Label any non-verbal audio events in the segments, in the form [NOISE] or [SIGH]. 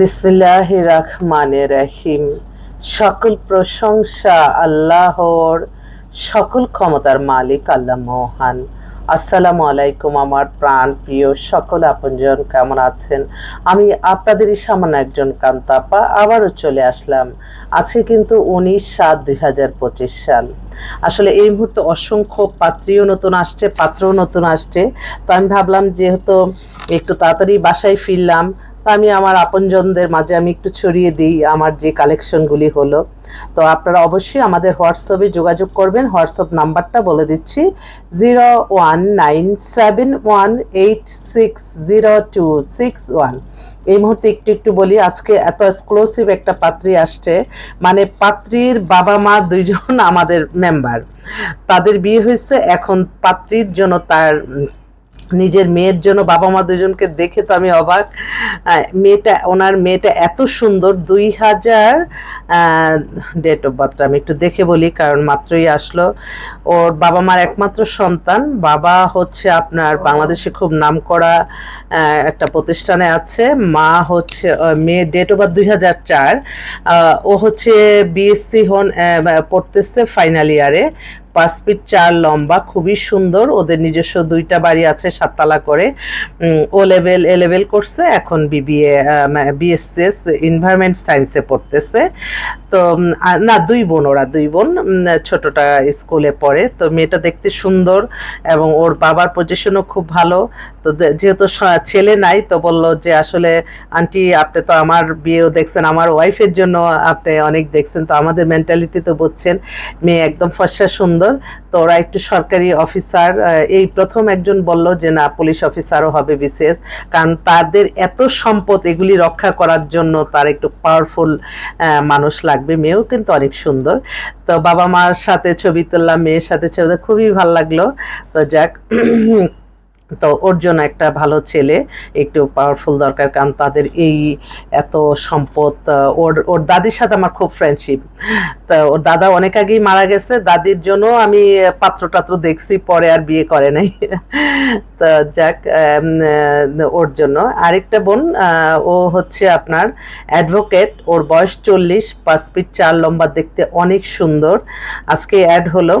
বিসমিল্লাহ রহমানে রহিম। সকল প্রশংসা আল্লাহর, সকল ক্ষমতার মালিক আল্লাহ মহান। আসসালামু আলাইকুম আমার প্রাণ প্রিয় সকল আপনজন, কেমন আছেন? আমি আপনাদেরই সামান্য একজন কান্তাপা, আবারও চলে আসলাম। আজকে কিন্তু উনিশ সাত দুই সাল। আসলে এই মুহূর্তে অসংখ্য পাত্রীও নতুন আসছে, পাত্রও নতুন আসছে। তো আমি ভাবলাম যেহেতু একটু তাড়াতাড়ি বাসায় ফিরলাম তা আমি আমার আপনজনদের মাঝে আমি একটু ছড়িয়ে দিই আমার যে কালেকশনগুলি হলো। তো আপনারা অবশ্যই আমাদের হোয়াটসঅ্যাপে যোগাযোগ করবেন। হোয়াটসঅ্যাপ নাম্বারটা বলে দিচ্ছি, zero one nine seven one eight six zero two six one. এই মুহূর্তে একটু একটু বলি, আজকে এত এক্সক্লুসিভ একটা পাত্রী আসছে। মানে পাত্রীর বাবা মা দুইজন আমাদের মেম্বার তাদের বিয়ে হয়েছে, এখন পাত্রীর জন্য তার নিজের মেয়ের জন্য বাবা মা দুজনকে দেখে তো আমি অবাক। মেয়েটা ওনার মেয়েটা এত সুন্দর দুই হাজার ডেট অফ বার্থটা আমি একটু দেখে বলি কারণ মাত্রই আসলো। ওর বাবা মার একমাত্র সন্তান। বাবা হচ্ছে আপনার বাংলাদেশে খুব নামকরা আহ, একটা প্রতিষ্ঠানে আছে। মা হচ্ছে মেয়ে ডেট অফ বার্থ দুই হাজার চার। ও হচ্ছে বিএসসি হন পড়তেছে ফাইনাল ইয়ারে পাঁচ ফিট চার লম্বা, খুবই সুন্দর। ওদের নিজস্ব দুইটা বাড়ি আছে, সাততলা করে। ও লেভেল, এ লেভেল করছে, এখন বিবিএ বিএসএস এনভায়রনমেন্ট সায়েন্সে পড়তেছে। তো না, দুই বোন, ওরা দুই বোন ছোটটা স্কুলে পড়ে। তো মেয়েটা দেখতে সুন্দর এবং ওর বাবার পজিশনও খুব ভালো। তো যেহেতু ছেলে নাই, তো বলল যে আসলে, আন্টি, আপনি তো আমার বিয়েও দেখছেন, আমার ওয়াইফের জন্য আপনি অনেক দেখছেন। তো আমাদের মেন্টালিটি তো বুঝছেন, মেয়ে একদম ফর্সা সুন্দর। তো ওরা একটু সরকারি অফিসার এই প্রথম একজন বলল যে, না, পুলিশ অফিসারও হবে বিশেষ কারণ তাদের এত সম্পদ এগুলি রক্ষা করার জন্য তার একটু পাওয়ারফুল মানুষ লাগবে, মেয়েও কিন্তু অনেক সুন্দর। তো বাবা মার সাথে ছবি তুললাম, মেয়ের সাথে ছবি খুবই ভালো লাগল। তো যাক তো ওর জন্য একটা ভালো ছেলে, একটু পাওয়ারফুল দরকার, কারণ তাদের এই এত সম্পদ ওর ওর দাদির সাথে আমার খুব ফ্রেন্ডশিপ তা ওর দাদা অনেক আগেই মারা গেছে, দাদির জন্য আমি পাত্র টাত্র দেখছি, পরে আর বিয়ে করে নাই। [LAUGHS] তা যাক ওর জন্য। আরেকটা বোন ও হচ্ছে আপনার অ্যাডভোকেট ওর বয়স চল্লিশ, পাঁচ ফিট চার লম্বা, দেখতে অনেক সুন্দর। আজকে অ্যাড হলো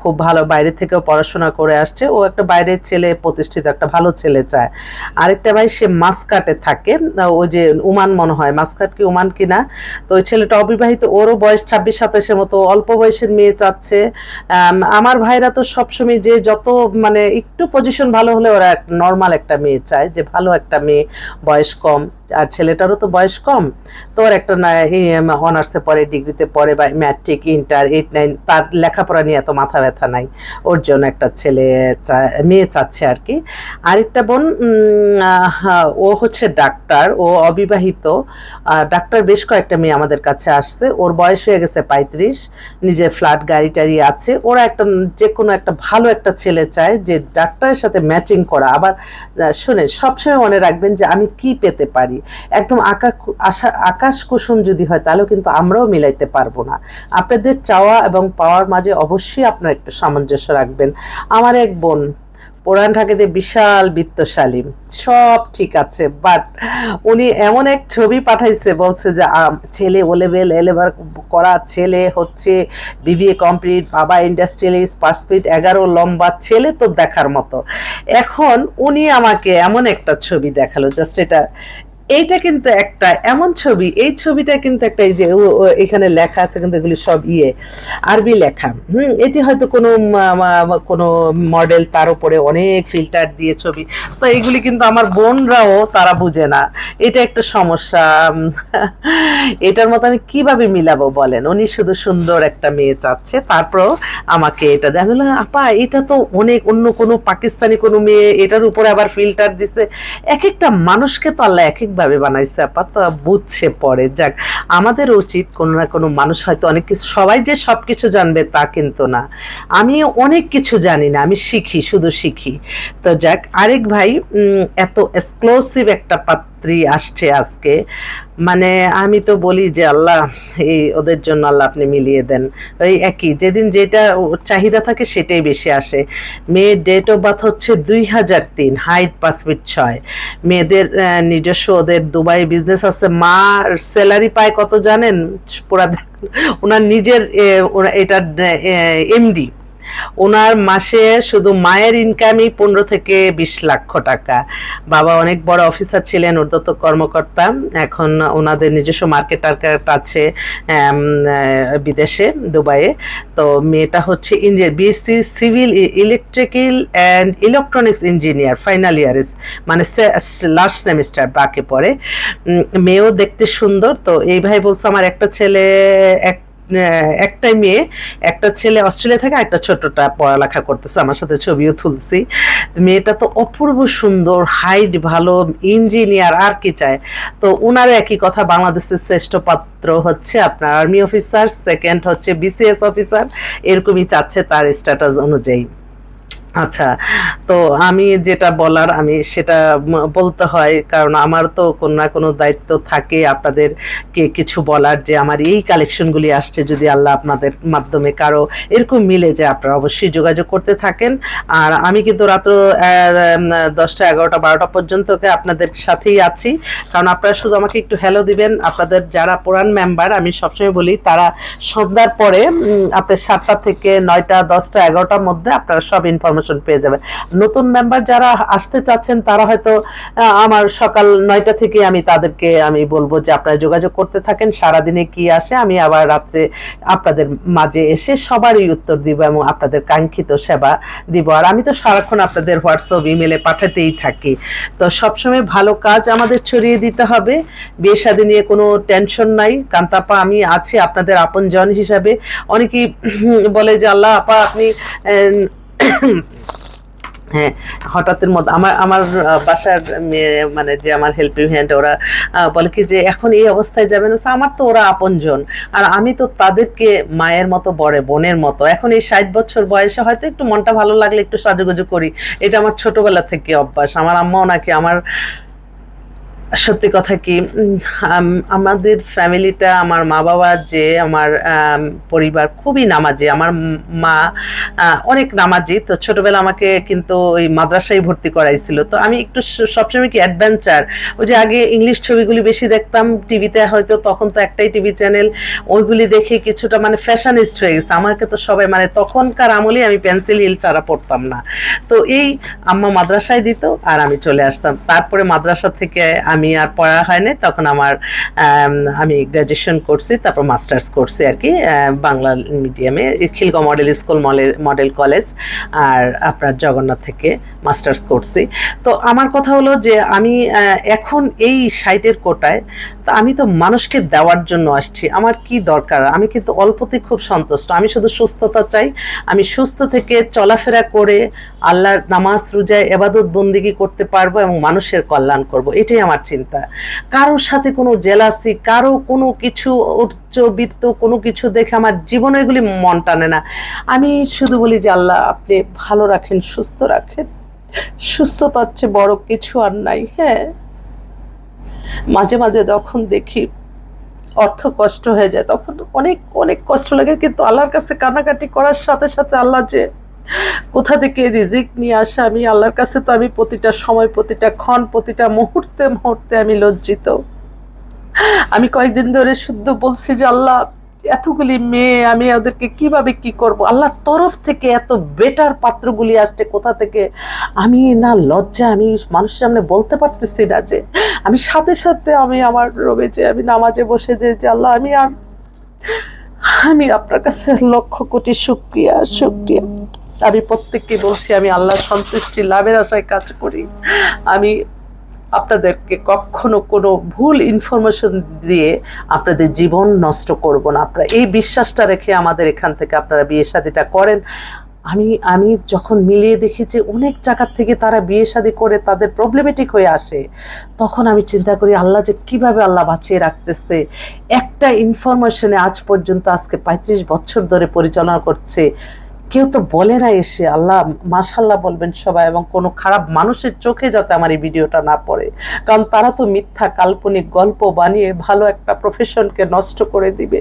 খুব ভালো, বাইরে থেকেও পড়াশোনা করে আসছে। ও একটা বাইরের ছেলে প্রতিষ্ঠিত একটা ভালো ছেলে চায়। আরেকটা ভাই, সে মাসকাটে থাকে। ওই যে উমান মনে হয়। মাসকাট কি উমান কি না? তো ওই ছেলেটা অবিবাহিত, ওরও বয়স ছাব্বিশ, সাতাশের মতো, অল্প বয়সের মেয়ে চাচ্ছে। আমার ভাইরা তো সবসময় যে যত মানে একটু পজিশন ভালো হলে ওরা নর্মাল একটা মেয়ে চায়, যে ভালো একটা মেয়ে, বয়স কম। আর ছেলেটারও তো বয়স কম। তো ওর একটা না অনার্সে পড়ে ডিগ্রিতে পড়ে বা ম্যাট্রিক ইন্টার এইট নাইন তার লেখাপড়া নিয়ে এত মাথা ব্যথা নাই। ওর জন্য একটা ছেলে মেয়ে চাচ্ছে আর কি। আরেকটা বোন ও হচ্ছে ডাক্তার ও অবিবাহিত। ডাক্তার বেশ কয়েকটা মেয়ে আমাদের কাছে আসছে। ওর বয়স হয়ে গেছে পঁয়ত্রিশ। নিজের ফ্ল্যাট গাড়ি টাড়ি আছে। ওরা একটা যে কোনো একটা ভালো একটা ছেলে চায় যে ডাক্তারের সাথে ম্যাচিং করা। আবার শুনেন, সবসময় মনে রাখবেন যে আমি কি পেতে পারি। একদম আশা আকাশ কুসুম যদি হয়, তাহলেও কিন্তু আমরাও মিলাইতে পারব না। আপনাদের চাওয়া এবং পাওয়ার মাঝে অবশ্যই আপনারা একটু সামঞ্জস্য রাখবেন। আমার এক বোন, পুরান ঢাকাতে বিশাল বিত্তশালী, সব ঠিক আছে বাট উনি এমন এক ছবি পাঠাইছে, বলছে যে ছেলে ও লেভেল এলেভার করা ছেলে হচ্ছে বিবিএ কমপ্লিট বাবা ইন্ডাস্ট্রিয়ালিস্ট পাঁচ ফিট এগারো লম্বা, ছেলে তো দেখার মতো। এখন উনি আমাকে এমন একটা ছবি দেখাল জাস্ট এটা এইটা কিন্তু একটা এমন ছবি এই ছবিটা কিন্তু একটা এই যে এখানে লেখা আছে কিন্তু এগুলি সব ইয়ে আরবি লেখা। হুম এটি হয়তো কোনো কোনো মডেল তার উপরে অনেক ফিল্টার দিয়ে ছবি। তো এইগুলি কিন্তু আমার বোনরাও তারা বুঝে না। এটা একটা সমস্যা। [LAUGHS] এটার মতো আমি কীভাবে মিলাবো বলেন? উনি শুধু সুন্দর একটা মেয়ে চাচ্ছে তারপরও আমাকে এটা দেয়। আমি বললাম, আপা এটা তো অনেক অন্য কোনো পাকিস্তানি কোনো মেয়ে এটার উপরে আবার ফিল্টার দিছে। এক একটা মানুষকে তো আল্লাহ এক একভাবে বানাইছে আপা? তো বুঝছে পরে। যাক, আমাদের উচিত কোনো না কোনো মানুষ হয়তো অনেক কিছু, সবাই যে সব কিছু জানবে তা কিন্তু না। আমি অনেক কিছু জানি না, আমি শিখি, শুধু শিখি। তো যাক, আরেক ভাই এত এক্সক্লুসিভ একটা পাত- পাত্রী আসছে আজকে। মানে আমি তো বলি যে আল্লাহ এই ওদের জন্য আল্লাহ আপনি মিলিয়ে দেন। ওই একই যেদিন যেটা চাহিদা থাকে সেটাই বেশি আসে। মেয়ের ডেট অফ বার্থ হচ্ছে দুই হাজার তিন হাইট পাঁচ ফিট ছয়। মেয়েদের নিজস্ব ওদের দুবাই বিজনেস আছে। মা স্যালারি পায় কত জানেন? পুরা ওনার নিজের এ, ওরা- এটার এমডি ওনার মাসে শুধু মায়ের ইনকামই পনেরো থেকে বিশ লক্ষ টাকা। বাবা অনেক বড় অফিসার ছিলেন ঊর্ধ্বত কর্মকর্তা। এখন ওনাদের নিজস্ব মার্কেট টার্কেট আছে বিদেশে, দুবাইয়ে। তো মেয়েটা হচ্ছে engineer BSc civil electrical and electronics engineer final year মানে লাস্ট সেমিস্টার বাকি পড়ে। মেয়েও দেখতে সুন্দর। তো এই ভাই বলছে, আমার একটা ছেলে এক একটাই মেয়ে, একটা ছেলে অস্ট্রেলিয়া থেকে একটা ছোটটা পড়ালেখা করতেছে, আমার সাথে ছবিও তুলছি। মেয়েটা তো অপূর্ব সুন্দর হাইট ভালো ইঞ্জিনিয়ার আর কি চায়? তো ওনার একই কথা, বাংলাদেশের শ্রেষ্ঠ পাত্র হচ্ছে আপনার আর্মি অফিসার সেকেন্ড হচ্ছে বিসিএস অফিসার এরকমই চাচ্ছে তার স্ট্যাটাস অনুযায়ী। আচ্ছা তো আমি যেটা বলার, আমি সেটা বলতে হয়, কারণ আমার তো কোনো না কোনো দায়িত্ব থাকে আপনাদেরকে কিছু বলার যে আমার এই কালেকশনগুলি আসছে, যদি আল্লাহ আপনাদের মাধ্যমে কারও এরকম মিলে যে আপনারা অবশ্যই যোগাযোগ করতে থাকেন। আর আমি কিন্তু রাত্র দশটা, এগারোটা, বারোটা পর্যন্ত আপনাদের সাথেই আছি। কারণ আপনারা শুধু আমাকে একটু হ্যালো দিবেন। আপনাদের যারা পুরান মেম্বার আমি সবসময় বলি, তারা সন্ধ্যার পরে আপনার সাতটা থেকে নয়টা, দশটা, এগারোটার মধ্যে আপনারা সব ইনফরমেশন পেয়ে যাবেন। নতুন মেম্বার যারা আসতে চাচ্ছেন, তারা হয়তো আমার সকাল নয়টা থেকে আমি তাদেরকে আমি বলব যে আপনারা যোগাযোগ করতে থাকেন। সারাদিনে কি আসে, আমি আবার রাত্রে আপনাদের মাঝে এসে সবারই উত্তর দিব এবং আপনাদের কাঙ্ক্ষিত সেবা দিব। আর আমি তো সারাক্ষণ আপনাদের হোয়াটসঅ্যাপ, ইমেলে পাঠাতেই থাকি। তো সবসময় ভালো কাজ আমাদের ছড়িয়ে দিতে হবে। বিয়ে শাদী নিয়ে কোনো টেনশন নাই। কান্তাপা আমি আছি আপনাদের আপনজন হিসাবে। অনেকেই বলে যে, আল্লাহ আপা, আপনি [COUGHS] হ্যাঁ হঠাৎের মধ্যে আমার আমার বাসার মেয়ে মানে যে আমার হেল্পিং হ্যান্ড ওরা বলে কি যে, এখন এই অবস্থায় যাবেন না। আমার তো ওরা আপনজন। আর আমি তো তাদেরকে মায়ের মতো বড় বোনের মতো। এখন এই ষাট বছর বয়সে হয়তো একটু মনটা ভালো লাগলে একটু সাজুগুজু করি। এটা আমার ছোটবেলা থেকে অভ্যাস। আমার আম্মাও নাকি আমার সত্যি কথা কি আমাদের ফ্যামিলিটা, আমার মা বাবার যে, আমার পরিবার খুবই নামাজি। আমার মা অনেক নামাজি। তো ছোটবেলা আমাকে কিন্তু ওই মাদ্রাসায় ভর্তি করাইছিল। তো আমি একটু সবসময় কি অ্যাডভেঞ্চার। ওই যে আগে ইংলিশ ছবিগুলি বেশি দেখতাম, টিভিতে হয়তো তখন তো একটাই টিভি চ্যানেল, ওইগুলি দেখে কিছুটা মানে ফ্যাশনিস্ট হয়ে গেছে। আমাকে তো সবাই মানে তখনকার আমলে আমি পেন্সিল, হিল ছাড়া পড়তাম না। তো এই আম্মা মাদ্রাসায় দিত আর আমি চলে আসতাম। তারপরে মাদ্রাসা থেকে আমি আর পড়া হয় তখন আমার, আমি গ্র্যাজুয়েশন করছি, তারপর মাস্টার্স করছি আর কি বাংলা মিডিয়ামে Khilgaon model school model college আর আপনার জগন্নাথ থেকে মাস্টার্স করছি। তো আমার কথা হলো যে আমি এখন এই সাইটের কোটায়, তা আমি তো মানুষকে দেওয়ার জন্য আসছি, আমার কি দরকার? আমি কিন্তু অল্পতে খুব সন্তুষ্ট, আমি শুধু সুস্থতা চাই, আমি সুস্থ থেকে চলাফেরা করে আল্লাহর নামাজ, রোজায় এবাদত বন্দিগি করতে পারব এবং মানুষের কল্যাণ করব, এটাই আমার চিন্তা। কারোর সাথে কোনো জেলাসি কারও কোনো কিছু উচ্চবিত্ত কোনো কিছু দেখে আমার জীবনে এগুলি মন টানে না। আমি শুধু বলি যে, আল্লাহ আপনি ভালো রাখেন, সুস্থ রাখেন। সুস্থতার চেয়ে বড় কিছু আর নাই হ্যাঁ। মাঝে মাঝে যখন দেখি অর্থ কষ্ট হয়ে যায়, তখন অনেক অনেক কষ্ট লাগে। কিন্তু আল্লাহর কাছে কান্নাকাটি করার সাথে সাথে আল্লাহ যে কোথা থেকে রিজিক নিয়ে আসে? আমি আল্লাহর কাছে তো আমি প্রতিটা সময়, প্রতিটা ক্ষণ, প্রতিটা মুহূর্তে মুহূর্তে আমি লজ্জিত। আমি কয়েকদিন ধরে শুদ্ধ বলছি যে, আল্লাহ, এতগুলি মেয়ে, আমি ওদেরকে কীভাবে কি করব? আল্লাহর তরফ থেকে এত বেটার পাত্রগুলি আসছে কোথা থেকে? আমি না লজ্জা, আমি মানুষের সামনে বলতে পারতেছি না যে, আমি সাথে সাথে আমি আমার রবে যে, আমি নামাজে বসে যে যে আল্লাহ, আমি আর, আমি আপনার কাছে লক্ষ কোটি শুক্রিয়া শুক্রিয়া। আমি প্রত্যেককে বলছি, আমি আল্লাহর সন্তুষ্টি লাভের আশায় কাজ করি। আমি আপনাদেরকে কখনো কোনো ভুল ইনফরমেশন দিয়ে আপনাদের জীবন নষ্ট করব না। আপনারা এই বিশ্বাসটা রেখে আমাদের এখান থেকে আপনারা বিয়ে শাদিটা করেন। আমি আমি যখন মিলিয়ে দেখি যে অনেক জায়গার থেকে তারা বিয়ে শাদি করে তাদের প্রবলেমেটিক হয়ে আসে, তখন আমি চিন্তা করি, আল্লাহ যে কীভাবে আল্লাহ বাঁচিয়ে রাখতেছে। একটা ইনফরমেশনে আজ পর্যন্ত, আজকে পঁয়ত্রিশ বছর ধরে পরিচালনা করছে। কেউ তো বলে না এসে, আল্লাহ মাশাল্লাহ বলবেন সবাই এবং কোনো খারাপ মানুষের চোখে যাতে আমার এই ভিডিওটা না পড়ে। কারণ তারা তো মিথ্যা কাল্পনিক গল্প বানিয়ে ভালো একটা প্রফেশনকে নষ্ট করে দিবে।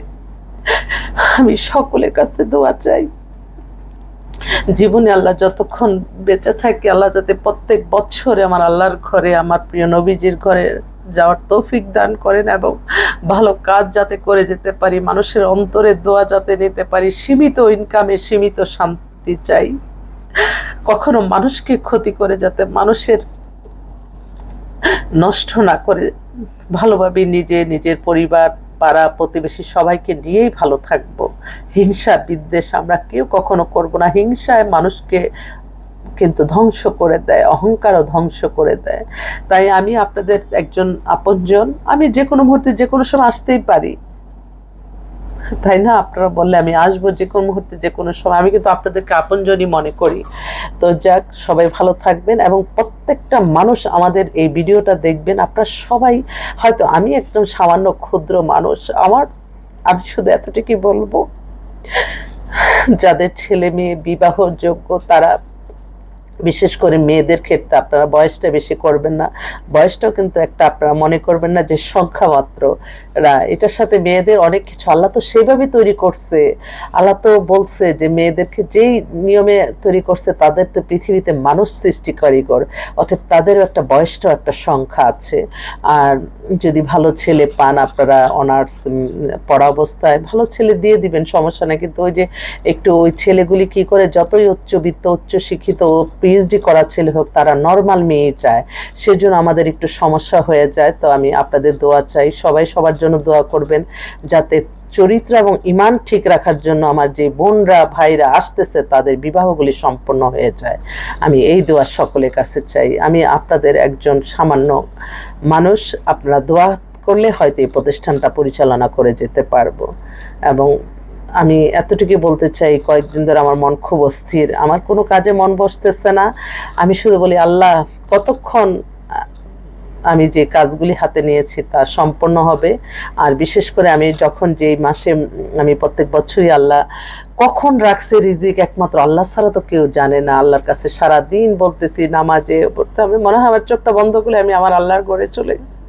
আমি সকলের কাছে দোয়া চাই। জীবনে আল্লাহ যতক্ষণ বেঁচে থাকি, আল্লাহ যাতে প্রত্যেক বছরে আমার আল্লাহর ঘরে, আমার প্রিয় নবীজির ঘরে যাওয়ার তৌফিক দান করেন এবং ভালো কাজ যাতে করে যেতে পারি, মানুষের অন্তরে দোয়া যাতে নিতে পারি, সীমিত ইনকামে সীমিত শান্তি চাই। কখনো মানুষকে ক্ষতি করে যাতে মানুষের নষ্ট না করে, ভালোভাবে নিজে, নিজের পরিবার, পাড়া, প্রতিবেশী সবাইকে নিয়েই ভালো থাকব। হিংসা বিদ্বেষ আমরা কেউ কখনো করব না। হিংসায় মানুষকে কিন্তু ধ্বংস করে দেয়, অহংকারও ধ্বংস করে দেয়। তাই আমি আপনাদের একজন আপনজন, আমি যে কোনো মুহূর্তে যে কোনো সময় আসতেই পারি। তাই না? আপনারা বললে আমি আসব যে কোনো মুহূর্তে, যে কোনো সময়। আমি কিন্তু আপনাদেরকে আপনজনই মনে করি। তো যাক, সবাই ভালো থাকবেন এবং প্রত্যেকটা মানুষ আমাদের এই ভিডিওটা দেখবেন। আপনারা সবাই, হয়তো আমি একদম সামান্য ক্ষুদ্র মানুষ, আমার, আমি শুধু এতটুকুই বলব, যাদের ছেলে মেয়ে বিবাহযোগ্য তারা বিশেষ করে মেয়েদের ক্ষেত্রে আপনারা বয়সটা বেশি করবেন না। বয়সটাও কিন্তু একটা আপনারা মনে করবেন না যে সংখ্যা মাত্র। এটার সাথে মেয়েদের অনেক কিছু, আল্লাহ তো সেভাবে তৈরি করছে। আল্লাহ তো বলছে যে মেয়েদেরকে যেই নিয়মে তৈরি করছে তাদের তো পৃথিবীতে মানুষ সৃষ্টি কারিগর অর্থাৎ তাদেরও একটা বয়সটাও একটা সংখ্যা আছে। আর যদি ভালো ছেলে পান আপনারা অনার্স পড়া অবস্থায় ভালো ছেলে দিয়ে দিবেন, সমস্যা না কিন্তু ওই যে একটু ওই ছেলেগুলি কি করে, যতই উচ্চবিত্ত উচ্চ শিক্ষিত পিএইচডি করা ছেলে হোক, তারা নর্মাল মেয়ে চায়। সেজন্য আমাদের একটু সমস্যা হয়ে যায়। তো আমি আপনাদের দোয়া চাই। সবাই সবার জন্য দোয়া করবেন যাতে চরিত্র এবং ইমান ঠিক রাখার জন্য আমার যে বোনরা, ভাইরা আসতেছে, তাদের বিবাহগুলি সম্পন্ন হয়ে যায়। আমি এই দোয়া সকলের কাছে চাই। আমি আপনাদের একজন সামান্য মানুষ। আপনারা দোয়া করলে হয়তো এই প্রতিষ্ঠানটা পরিচালনা করে যেতে পারব। এবং আমি এতটুকু বলতে চাই, কয়েকদিন ধরে আমার মন খুব অস্থির। আমার কোনো কাজে মন বসতেছে না। আমি শুধু বলি, আল্লাহ, কতক্ষণ আমি যে কাজগুলি হাতে নিয়েছি তা সম্পন্ন হবে। আর বিশেষ করে আমি যখন যেই মাসে আমি প্রত্যেক বছরই আল্লাহ, কখন রাখছে রিজিক একমাত্র আল্লাহ ছাড়া তো কেউ জানে না। আল্লাহর কাছে সারা দিন বলতেছি, নামাজে, পড়তে আমি মনে হয় আমার চোখটা বন্ধ করে আমি আমার আল্লাহর ঘরে চলে গেছি।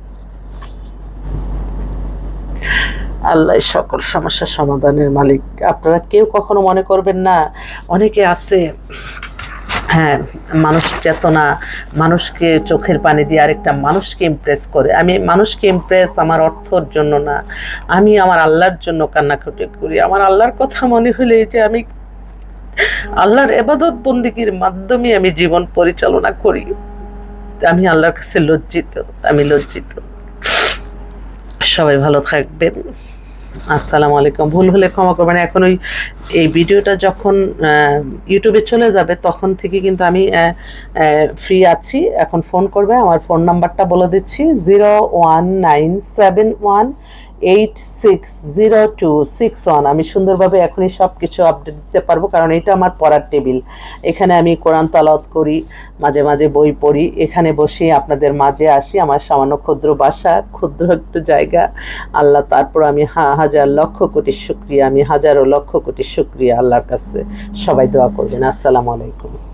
আল্লাহ সকল সমস্যার সমাধানের মালিক। আপনারা কেউ কখনো মনে করবেন না, অনেকে আছে হ্যাঁ মানুষ চেতনা, মানুষকে চোখের পানি দিয়ে আরেকটা মানুষকে ইমপ্রেস করে। আমি মানুষকে ইমপ্রেস আমার অর্থর জন্য না, আমি আমার আল্লাহর জন্য কান্নাকাটি করি। আমার আল্লাহর কথা মনে হলে যে আমি আল্লাহর এবাদত বন্দিগির মাধ্যমে আমি জীবন পরিচালনা করি। আমি আল্লাহর কাছে লজ্জিত, আমি লজ্জিত। সবাই ভালো থাকবেন। আসসালামু আলাইকুম। ভুল হলে ক্ষমা করবেন। এখন ওই, এই ভিডিওটা যখন ইউটিউবে চলে যাবে, তখন থেকে কিন্তু আমি ফ্রি আছি। এখন ফোন করবে। আমার ফোন নাম্বারটা বলে দিচ্ছি। Zero one nine seven one eight six zero two six one আমি সুন্দরভাবে এখনই সব কিছু আপডেট দিতে পারব, কারণ এটা আমার পড়ার টেবিল। এখানে আমি কোরআন তালাওয়াত করি, মাঝে মাঝে বই পড়ি। এখানে বসে আপনাদের মাঝে আসি, আমার সামান্য ক্ষুদ্র বাসা, ক্ষুদ্র একটু জায়গা। আল্লাহ, তারপর আমি হাজার লক্ষ কোটি শুক্রিয়া, আমি হাজারো লক্ষ কোটি শুক্রিয়া আল্লাহর কাছে। সবাই দোয়া করবেন। আসসালামু আলাইকুম।